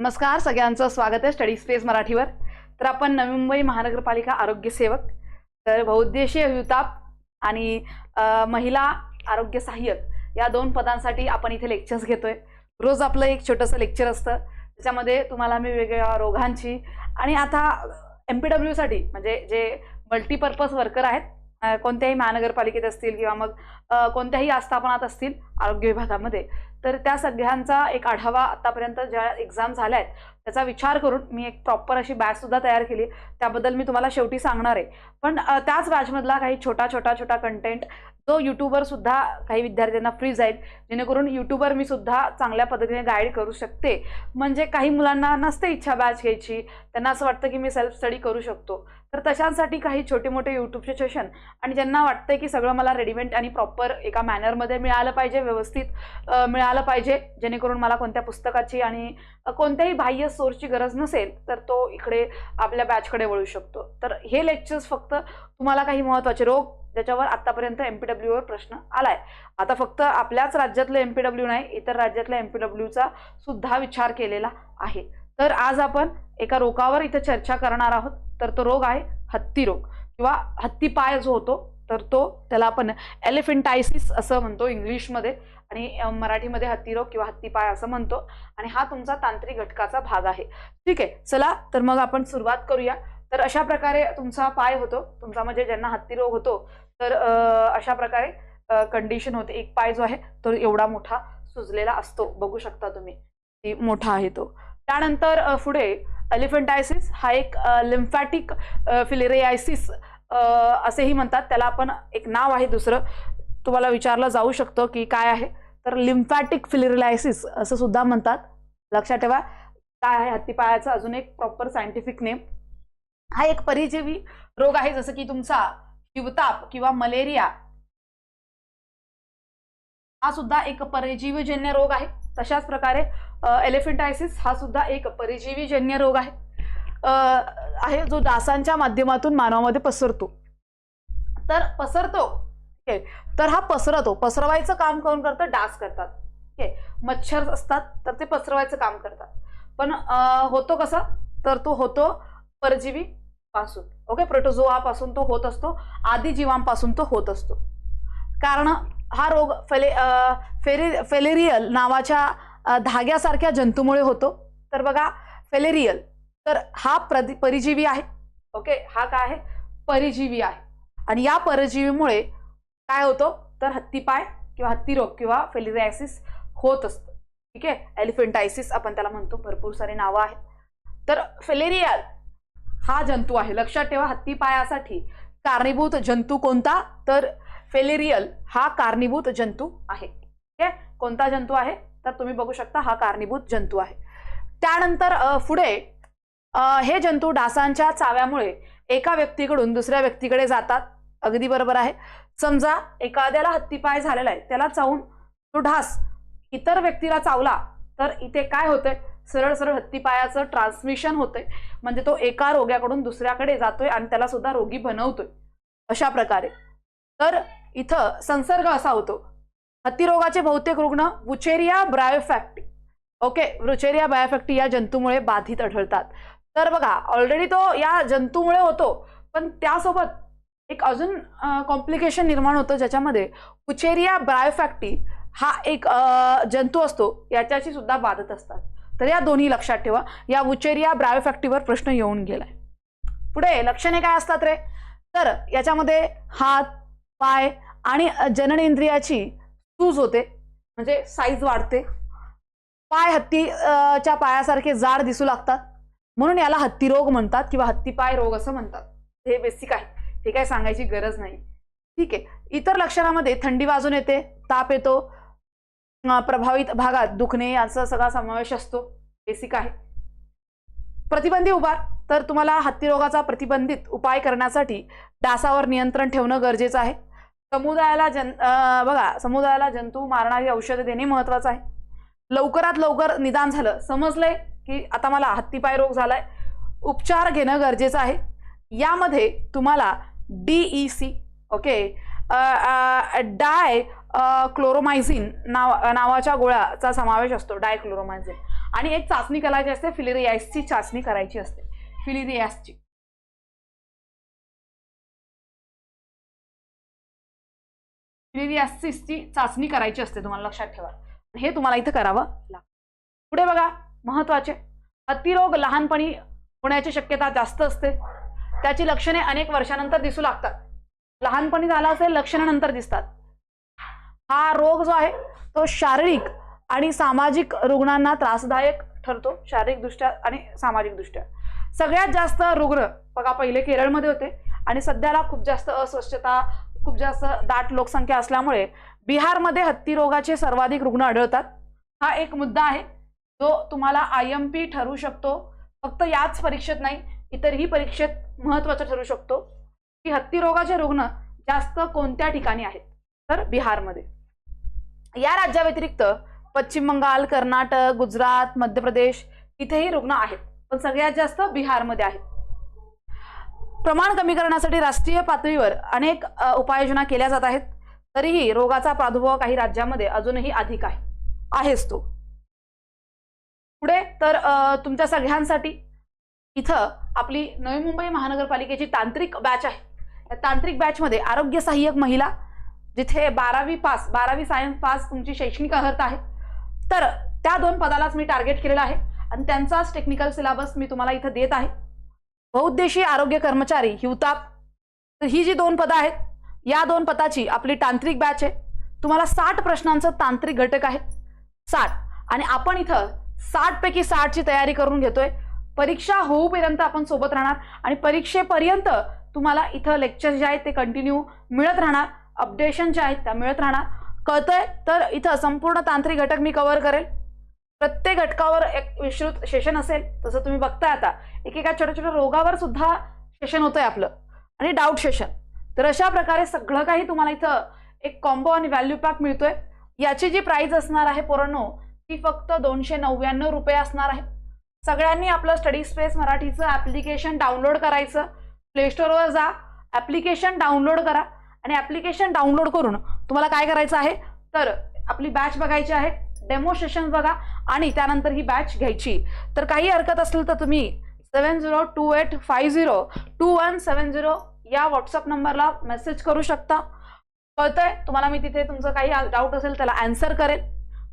नमस्कार सगळ्यांचं स्वागत आहे स्टडी स्पेस मराठीवर. तर आपण नवी मुंबई महानगरपालिका आरोग्य सेवक तर बहुउद्देशीय हिवताप आणि महिला आरोग्य सहाय्यक या दोन पदांसाठी आपण इथे लेक्चर्स घेतोय. रोज आपलं एक छोटंसं लेक्चर असतं. त्याच्यामध्ये तुम्हाला मी वेगवेगळ्या रोगांची आणि आता एम पी डब्ल्यूसाठी म्हणजे जे मल्टीपर्पज वर्कर आहेत कोणत्याही महानगरपालिकेत असतील किंवा मग कोणत्याही आस्थापनात असतील आरोग्य विभागामध्ये तर त्या सगळ्यांचा एक आढावा आतापर्यंत ज्या एक्झाम झाल्या आहेत त्याचा विचार करून मी एक प्रॉपर अशी बॅच सुद्धा तयार केली. त्याबद्दल मी तुम्हाला शेवटी सांगणार आहे. पण त्याच बॅचमधला काही छोटा छोटा छोटा कंटेंट तो यूट्यूबवर सुद्धा काही विद्यार्थ्यांना फ्री जाईल. जेणेकरून यूट्यूबवर मी सुद्धा चांगल्या पद्धतीने गाईड करू शकते. म्हणजे काही मुलांना नसते इच्छा बॅच घ्यायची. त्यांना असं वाटतं की मी सेल्फ स्टडी करू शकतो. तर तशांसाठी काही छोटे मोठे यूट्यूबचे सेशन आणि ज्यांना वाटतंय की सगळं मला रेडीमेड आणि प्रॉपर एका मॅनरमध्ये मिळालं पाहिजे व्यवस्थित मिळालं पाहिजे जेणेकरून मला कोणत्या पुस्तकाची आणि कोणत्याही बाह्य सोर्सची गरज नसेल तर तो इकडे आपल्या बॅचकडे वळू शकतो. तर हे लेक्चर्स फक्त तुम्हाला काही महत्त्वाचे रोग ज्याच्यावर आतापर्यंत एम पी डब्ल्यूवर प्रश्न आलाय. आता फक्त आपल्याच राज्यातलं एम पी डब्ल्यू नाही इतर राज्यातल्या एम पी डब्ल्यूचा सुद्धा विचार केलेला आहे. तर आज आपण एका रोगावर इथे चर्चा करणार आहोत. तर तो रोग आहे हत्ती रोग. किंवा हत्ती पाय जो होतो तर तो त्याला आपण एलिफेंटायसिस असं म्हणतो इंग्लिशमध्ये आणि मराठीमध्ये हत्तीरोग किंवा हत्तीपाय असं म्हणतो. आणि हा तुमचा तांत्रिक घटकाचा भाग आहे. ठीक आहे चला तर मग आपण सुरुवात करूया. तर अशा प्रकारे तुमचा पाय होतो. तुमचा म्हणजे ज्यांना हत्तीरोग होतो तर अशा प्रकारे कंडिशन होते. एक पाय जो आहे तो एवढा मोठा सुजलेला असतो. बघू शकता तुम्ही. ती मोठा आहे तो. त्यानंतर पुढे एलिफंटायसिस हा एक लिम्फॅटिक फिलेरियायसिस असेही म्हणतात. त्याला आपण एक नाव आहे दुसरं. तुम्हाला विचारलं जाऊ शकतं की काय आहे. तर लिम्फॅटिक फिलेरियासिस असं सुद्धा म्हणतात. लक्षात ठेवा. काय आहे? हत्तीपायाचा अजून एक प्रॉपर सायंटिफिक नेम हा एक परिजीवी रोग आहे. जसं की तुमचा हिवताप किंवा मलेरिया. हा सुद्धा एक परजीवीजन्य रोग आहे. तशाच प्रकारे एलिफेंटायसिस हा सुद्धा एक परजीवीजन्य रोग आहे. आहे जो डासांच्या माध्यमातून मानवामध्ये पसरतो. तर पसरतो ठीक आहे तर हा पसरतो. पसरवायचं काम कोण करतं? डास करतात. ठीक आहे मच्छर असतात तर ते पसरवायचं काम करतात. पण होतो कसा? तर तो होतो परजीवी. पासून ओके प्रोटोझोआपासून तो होत असतो. आदी जीवांपासून तो होत असतो. कारण हा रोग फेले फेरे फेलेरियल नावाच्या धाग्यासारख्या जंतूमुळे होतो. तर बघा फेलेरियल तर हा प्रति परिजीवी आहे. ओके हा काय आहे? परिजीवी आहे. आणि या परजीवीमुळे काय होतो? तर हत्तीपाय किंवा हत्तीरोग किंवा फेलिरायसिस होत असतं. ठीक आहे एलिफेंटायसिस आपण त्याला म्हणतो. भरपूर सारे नावं आहेत. तर फेलेरियल हा जंतू आहे. लक्षात ठेवा हत्तीपायासाठी कारणीभूत जंतू कोणता? तर फेलेरियल हा कारणीभूत जंतू आहे. ठीक आहे? कोणता जंतू आहे? तर तुम्ही बघू शकता हा कारणीभूत जंतू आहे. त्यानंतर पुढे हे जंतू डासांच्या चाव्यामुळे एका व्यक्तीकडून दुसऱ्या व्यक्तीकडे जातात. अगदी बरोबर आहे. समजा एखाद्याला हत्तीपाय झालेला आहे. त्याला चावून तो ढास इतर व्यक्तीला चावला तर इथे काय होतंय? सरळ सरळ हत्तीपायाचं ट्रान्समिशन होतंय. म्हणजे तो एका रोग्याकडून दुसऱ्याकडे जातोय आणि त्याला सुद्धा रोगी बनवतोय. अशा प्रकारे. तर इथं संसर्ग असा होतो. हत्तीरोगाचे बहुतेक रुग्ण वुचेरिया ब्रायोफॅक्टी ओके वुचेरिया बायोफॅक्टी या जंतूमुळे बाधित आढळतात. तर बघा ऑलरेडी तो या जंतूमुळे होतो. पण त्यासोबत एक अजून कॉम्प्लिकेशन निर्माण होतं ज्याच्यामध्ये उचेरिया ब्रायोफॅक्टी हा एक जंतू असतो. याच्याशी सुद्धा बाधत असतात. तर या दोन्ही लक्षात ठेवा. या उचेरिया ब्रायोफॅक्टीवर प्रश्न येऊन गेलाय. पुढे लक्षणे काय असतात रे? तर याच्यामध्ये हात पाय आणि जननेंद्रियाची सूज होते. म्हणजे साईज वाढते. पाय हत्तीच्या पायासारखे जाड दिसू लागतात. म्हणून याला हत्ती रोग म्हणतात किंवा हत्तीपाय रोग असं म्हणतात. हे बेसिक आहे. हे काय सांगायची गरज नाही. ठीक आहे. इतर लक्षणामध्ये थंडी वाजून येते ताप येतो प्रभावित भागात दुखणे याचा सगळा समावेश असतो. बेसिक आहे. प्रतिबंधी उभार. तर तुम्हाला हत्तीरोगाचा प्रतिबंधित उपाय करण्यासाठी डासावर नियंत्रण ठेवणं गरजेचं आहे. समुदायाला जन बघा समुदायाला जंतू मारणारी औषधं देणे महत्वाचं आहे. लवकरात लवकर निदान झालं. समजलंय की आता मला हत्तीपाय रोग झालाय. उपचार घेणं गरजेचं आहे. यामध्ये तुम्हाला डीई सी ओके डाय क्लोरोमायझिन नाव नावाच्या गोळ्याचा समावेश असतो. डायक्लोरोमायझिन. आणि एक चाचणी करायची असते फिलिरियासची चाचणी करायची असते. फिलिरियासची फिलिरियासिसची चाचणी करायची असते तुम्हाला लक्षात ठेवा. हे तुम्हाला इथं करावं लागतं. पुढे बघा महत्त्वाचे. हत्तीरोग लहानपणी होण्याची शक्यता जास्त असते. त्याची लक्षणे अनेक वर्षानंतर दिसू लागतात. लहानपणी झाला असेल लक्षणानंतर दिसतात. हा रोग जो आहे तो शारीरिक आणि सामाजिक रुग्णांना त्रासदायक ठरतो शारीरिकदृष्ट्या आणि सामाजिकदृष्ट्या. सगळ्यात जास्त रुग्ण बघा पहिले केरळमध्ये होते आणि सध्याला खूप जास्त अस्वच्छता खूप जास्त दाट लोकसंख्या असल्यामुळे बिहारमध्ये हत्ती रोगाचे सर्वाधिक रुग्ण आढळतात. हा एक मुद्दा आहे जो तुम्हाला आय एम पी ठरू शकतो. फक्त याच परीक्षेत नाही इतरही परीक्षेत महत्त्वाचा ठरू शकतो की हत्ती रोगाचे रुग्ण जास्त कोणत्या ठिकाणी आहेत तर बिहारमध्ये. या राज्याव्यतिरिक्त पश्चिम बंगाल कर्नाटक गुजरात मध्य प्रदेश इथेही रुग्ण आहेत. पण सगळ्यात जास्त बिहारमध्ये आहेत. प्रमाण कमी करण्यासाठी राष्ट्रीय पातळीवर अनेक उपाययोजना केल्या जात आहेत. तरीही रोगाचा प्रादुर्भाव काही राज्यामध्ये अजूनही अधिक आहे. आहेच तो. पुढे तर तुमच्या सगळ्यांसाठी इथं आपली नवी मुंबई महानगरपालिकेची तांत्रिक बॅच आहे. या तांत्रिक बॅचमध्ये आरोग्य सहाय्यक महिला जिथे बारावी पास बारावी सायन्स पास तुमची शैक्षणिक अर्हता आहे. तर त्या दोन पदालाच मी टार्गेट केलेलं आहे. आणि त्यांचाच टेक्निकल सिलेबस मी तुम्हाला इथं देत आहे. बहुउद्देशीय आरोग्य कर्मचारी हिवताप तर ही जी दोन पदं आहेत या दोन पदाची आपली तांत्रिक बॅच आहे. तुम्हाला साठ प्रश्नांचं तांत्रिक घटक आहे साठ. आणि आपण इथं साठ पैकी साठची तयारी करून घेतोय. परीक्षा होऊपर्यंत आपण सोबत राहणार आणि परीक्षेपर्यंत तुम्हाला इथं लेक्चर जे आहेत ते कंटिन्यू मिळत राहणार. अपडेशन जे आहेत त्या मिळत राहणार. कळतंय? तर इथं संपूर्ण तांत्रिक घटक मी कव्हर करेल. प्रत्येक घटकावर एक विस्तृत सेशन असेल तसं तुम्ही बघताय आता. एकेका छोट्या छोट्या रोगावर सुद्धा सेशन होतंय आपलं. आणि डाऊट सेशन तर अशा प्रकारे सगळं काही तुम्हाला इथं एक कॉम्बो आणि व्हॅल्यू पॅक मिळतोय. याची जी प्राइस असणार आहे पोरांनो ती फक्त दोनशे नव्याण्णव रुपये असणार आहे. सगळ्यांनी आपलं स्टडी स्पेस मराठीचं ॲप्लिकेशन डाउनलोड करायचं. प्लेस्टोरवर जा. ॲप्लिकेशन डाउनलोड करा. आणि ॲप्लिकेशन डाउनलोड करून तुम्हाला काय करायचं आहे? तर आपली बॅच बघायची आहे डेमो सेशन बघा आणि त्यानंतर ही बॅच घ्यायची. तर काही हरकत असेल तर तुम्ही seven zero two eight five zero two one seven zero या व्हॉट्सअप नंबरला मेसेज करू शकता. कळतंय? तुम्हाला मी तिथे तुमचं काही डाऊट असेल त्याला आन्सर करेल.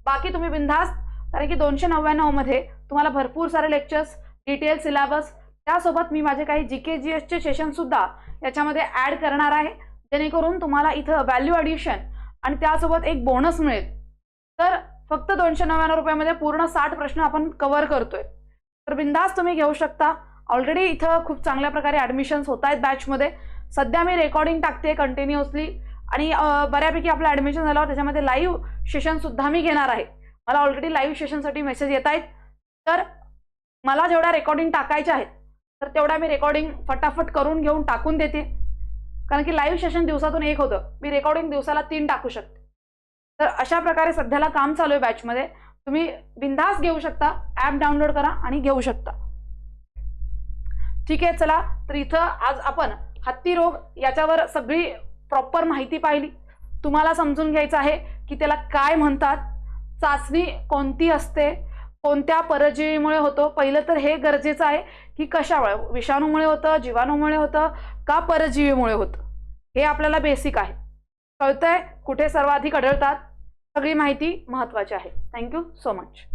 बाकी तुम्ही बिंदास कारण की दोनशे नव्याण्णवमध्ये तुम्हाला भरपूर सारे लेक्चर्स डिटेल सिलेबस त्यासोबत मी माझे काही जी के जी एसचे सेशनसुद्धा याच्यामध्ये ॲड करणार आहे. जेणेकरून तुम्हाला इथं व्हॅल्यू ॲडिशन आणि त्यासोबत एक बोनस मिळेल. तर फक्त दोनशे नव्याण्णव रुपयामध्ये पूर्ण साठ प्रश्न आपण कव्हर करतोय. तर बिंदास तुम्ही घेऊ शकता. ऑलरेडी इथं खूप चांगल्या प्रकारे ॲडमिशन्स होत आहेत बॅचमध्ये सध्या मी रेकॉर्डिंग टाकते कंटिन्युअसली आणि बऱ्यापैकी आपलं ॲडमिशन झाल्यावर त्याच्यामध्ये लाईव्ह सेशनसुद्धा मी घेणार आहे. मला ऑलरेडी लाईव्ह सेशनसाठी मेसेज येत आहेत. तर मला जेवढ्या रेकॉर्डिंग टाकायच्या आहेत तर तेवढ्या मी रेकॉर्डिंग फटाफट करून घेऊन टाकून देते. कारण की लाईव्ह सेशन दिवसातून एक होतं. मी रेकॉर्डिंग दिवसाला तीन टाकू शकते. तर अशा प्रकारे सध्याला काम चालू आहे बॅचमध्ये तुम्ही बिंदास घेऊ शकता ॲप डाउनलोड करा आणि घेऊ शकता. ठीक आहे चला. तर इथं आज आपण हत्ती रोग याच्यावर सगळी प्रॉपर माहिती पाहिली. तुम्हाला समजून घ्यायचं आहे की त्याला काय म्हणतात चाचणी कोणती असते कोणत्या परजीवीमुळे होतो? पहिलं तर हे गरजेचं आहे की कशामुळे? विषाणूमुळे होतं जीवाणूमुळे होतं का परजीवीमुळे होतं? हे आपल्याला बेसिक आहे. कळतंय? कुठे सर्वाधिक आढळतात? सगळी माहिती महत्त्वाची आहे. Thank you so much